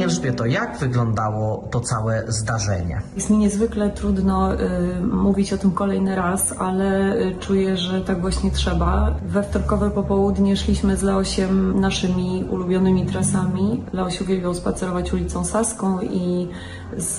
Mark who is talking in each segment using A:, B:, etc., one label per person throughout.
A: Pani Elżbieto, jak wyglądało to całe zdarzenie?
B: Jest mi niezwykle trudno y, mówić o tym kolejny raz, ale y, czuję, że tak właśnie trzeba. We wtorkowe popołudnie szliśmy z Leosiem naszymi ulubionymi trasami. Leoś uwielbiał spacerować ulicą Saską i z,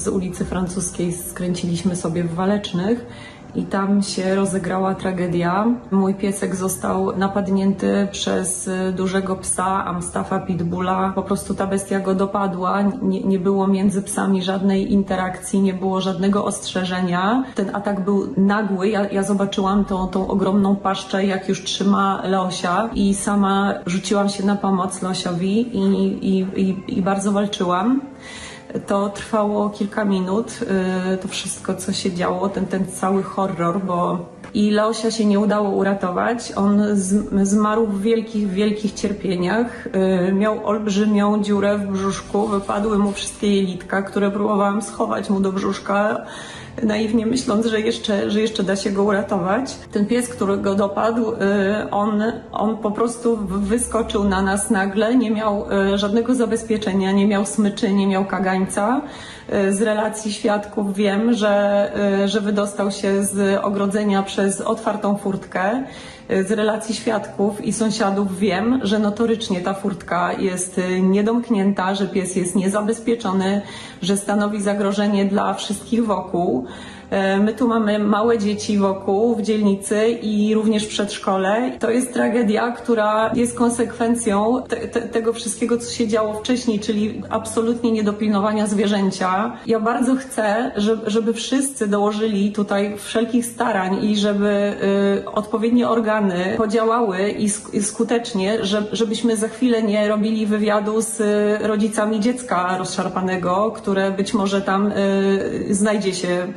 B: z ulicy Francuskiej skręciliśmy sobie w Walecznych. I tam się rozegrała tragedia. Mój piesek został napadnięty przez y, dużego psa, Amstafa Pitbulla. Po prostu ta bestia go dopadła. Nie, nie było między psami żadnej interakcji, nie było żadnego ostrzeżenia. Ten atak był nagły. Ja, ja zobaczyłam tą, tą ogromną paszczę, jak już trzyma Leosia i sama rzuciłam się na pomoc Leosiowi i, i, i, i bardzo walczyłam. To trwało kilka minut, y, to wszystko, co się działo, ten, ten cały horror, bo i Leosia się nie udało uratować. On zmarł w wielkich, wielkich cierpieniach. Y, Miał olbrzymią dziurę w brzuszku, wypadły mu wszystkie jelitka, które próbowałam schować mu do brzuszka naiwnie myśląc, że jeszcze, że jeszcze da się go uratować. Ten pies, który go dopadł, y, on, on po prostu wyskoczył na nas nagle, nie miał y, żadnego zabezpieczenia, nie miał smyczy, nie miał kagańca. Y, Z relacji świadków wiem, że, że wydostał się z ogrodzenia przez otwartą furtkę. Y, Z relacji świadków i sąsiadów wiem, że notorycznie ta furtka jest y, niedomknięta, że pies jest niezabezpieczony, że stanowi zagrożenie dla wszystkich wokół. E, My tu mamy małe dzieci wokół w dzielnicy i również w przedszkole. To jest tragedia, która jest konsekwencją te, te, tego wszystkiego, co się działo wcześniej, czyli absolutnie niedopilnowania zwierzęcia. Ja bardzo chcę, żeby, żeby wszyscy dołożyli tutaj wszelkich starań i żeby y, odpowiednie organy podziałały i, sk- i skutecznie, że, żebyśmy za chwilę nie robili wywiadu z y, rodzicami dziecka rozszarpanego, które być może tam y, znajdzie się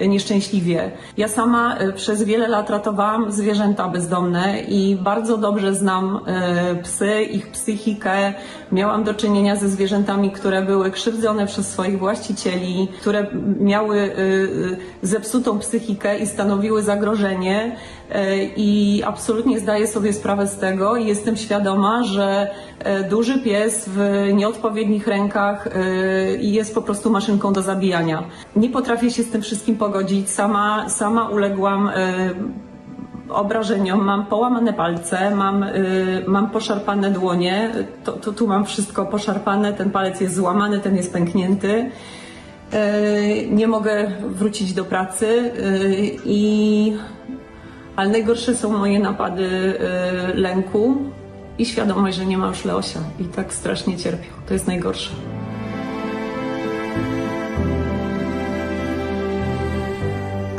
B: nieszczęśliwie. Ja sama y, przez wiele lat ratowałam zwierzęta bezdomne i bardzo dobrze znam y, psy, ich psychikę. Miałam do czynienia ze zwierzętami, które były krzywdzone przez swoich właścicieli, które miały y, zepsutą psychikę i stanowiły zagrożenie. I absolutnie zdaję sobie sprawę z tego i jestem świadoma, że duży pies w nieodpowiednich rękach jest po prostu maszynką do zabijania. Nie potrafię się z tym wszystkim pogodzić. Sama, sama uległam y, obrażeniom, mam połamane palce, mam, y, mam poszarpane dłonie, to, to, tu mam wszystko poszarpane, ten palec jest złamany, ten jest pęknięty. Y, nie mogę wrócić do pracy i ale najgorsze są moje napady lęku i świadomość, że nie ma już Leosia i tak strasznie cierpiał. To jest najgorsze.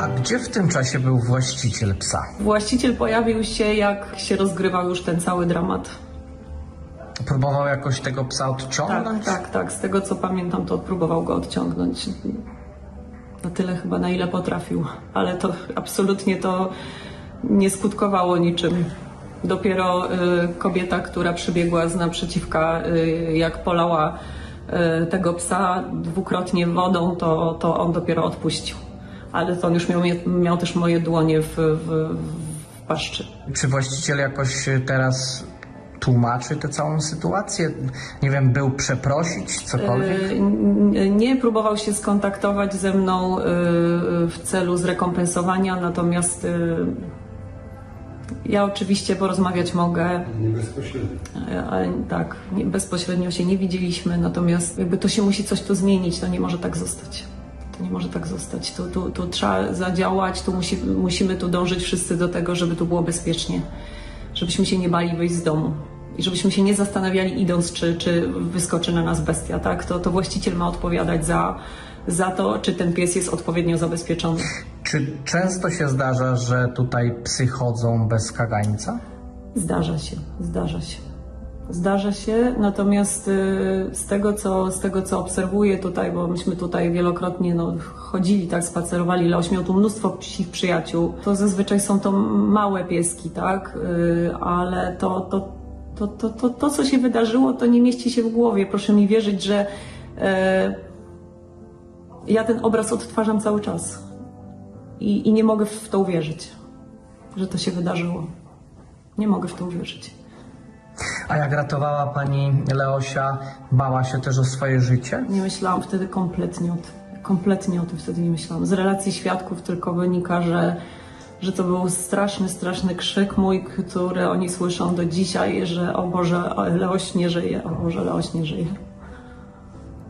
A: A gdzie w tym czasie był właściciel psa?
B: Właściciel pojawił się, jak się rozgrywał już ten cały dramat.
A: Próbował jakoś tego psa
B: Tak,
A: odciągnąć?
B: tak, tak. Z tego co pamiętam, to próbował go odciągnąć. Na tyle chyba, na ile potrafił, ale to absolutnie to nie skutkowało niczym. Dopiero y, kobieta, która przybiegła z naprzeciwka, y, jak polała y, tego psa dwukrotnie wodą, to, to on dopiero odpuścił. Ale to on już miał, miał też moje dłonie w, w, w paszczy.
A: Czy właściciel jakoś y, teraz tłumaczy tę całą sytuację? Nie wiem, był przeprosić, cokolwiek?
B: Y, Nie próbował się skontaktować ze mną y, w celu zrekompensowania, natomiast ja oczywiście porozmawiać mogę,
C: Nie bezpośrednio.
B: ale tak, nie, bezpośrednio się nie widzieliśmy, natomiast jakby to się musi coś tu zmienić, to nie może tak zostać. To nie może tak zostać. Tu, tu, tu trzeba zadziałać, tu musi, musimy tu dążyć wszyscy do tego, żeby tu było bezpiecznie, żebyśmy się nie bali wyjść z domu. I żebyśmy się nie zastanawiali idąc, czy, czy wyskoczy na nas bestia, tak? To, to właściciel ma odpowiadać za, za to, czy ten pies jest odpowiednio zabezpieczony.
A: Czy często się zdarza, że tutaj psy chodzą bez kagańca?
B: Zdarza się, zdarza się. Zdarza się, natomiast y, z tego, co, z tego, co obserwuję tutaj, bo myśmy tutaj wielokrotnie no, chodzili, tak, spacerowali, Leoś miał tu mnóstwo psich przyjaciół, to zazwyczaj są to małe pieski, tak, y, ale to, to, to, to, to, to, co się wydarzyło, to nie mieści się w głowie. Proszę mi wierzyć, że e, ja ten obraz odtwarzam cały czas i, i nie mogę w to uwierzyć, że to się wydarzyło. Nie mogę w to uwierzyć.
A: A jak ratowała pani Leosia, bała się też o swoje życie?
B: Nie myślałam wtedy kompletnie o tym. Kompletnie o tym wtedy nie myślałam. Z relacji świadków tylko wynika, że, że to był straszny, straszny krzyk mój, który oni słyszą do dzisiaj, że o Boże, Leoś nie żyje, o Boże, Leoś nie żyje.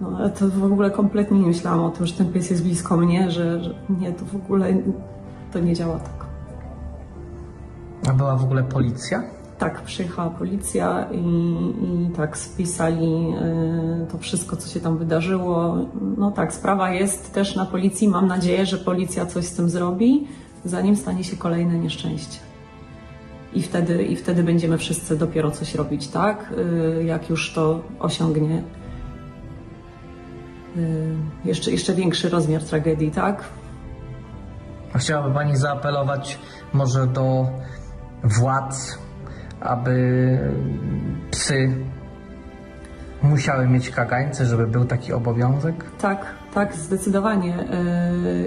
B: No ale to w ogóle kompletnie nie myślałam o tym, że ten pies jest blisko mnie, że, że nie, to w ogóle to nie działa tak.
A: A była w ogóle policja?
B: Tak, przyjechała policja i, i tak spisali y, to wszystko, co się tam wydarzyło. No tak, sprawa jest też na policji. Mam nadzieję, że policja coś z tym zrobi, zanim stanie się kolejne nieszczęście. I wtedy, I wtedy będziemy wszyscy dopiero coś robić, tak? Y, jak już to osiągnie y, jeszcze, jeszcze większy rozmiar tragedii, tak?
A: A chciałaby pani zaapelować może do władz, aby psy musiały mieć kagańce, żeby był taki obowiązek?
B: Tak, tak, zdecydowanie.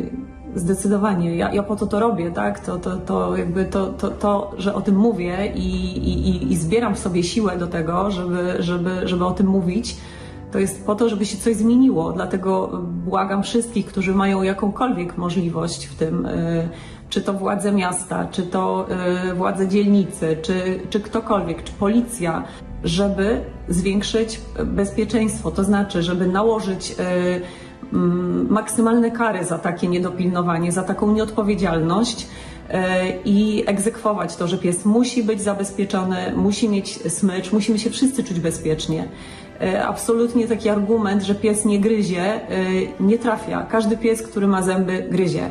B: Yy, Zdecydowanie. Ja, ja po to to robię, tak? To, to, to jakby to, to, to, że o tym mówię i, i- i zbieram w sobie siłę do tego, żeby, żeby, żeby o tym mówić, to jest po to, żeby się coś zmieniło. Dlatego błagam wszystkich, którzy mają jakąkolwiek możliwość w tym, yy, czy to władze miasta, czy to yy, władze dzielnicy, czy, czy ktokolwiek, czy policja, żeby zwiększyć bezpieczeństwo, to znaczy, żeby nałożyć mm, maksymalne kary za takie niedopilnowanie, za taką nieodpowiedzialność e, i egzekwować to, że pies musi być zabezpieczony, musi mieć smycz, musimy się wszyscy czuć bezpiecznie. E, Absolutnie taki argument, że pies nie gryzie, e, nie trafia. Każdy pies, który ma zęby, gryzie.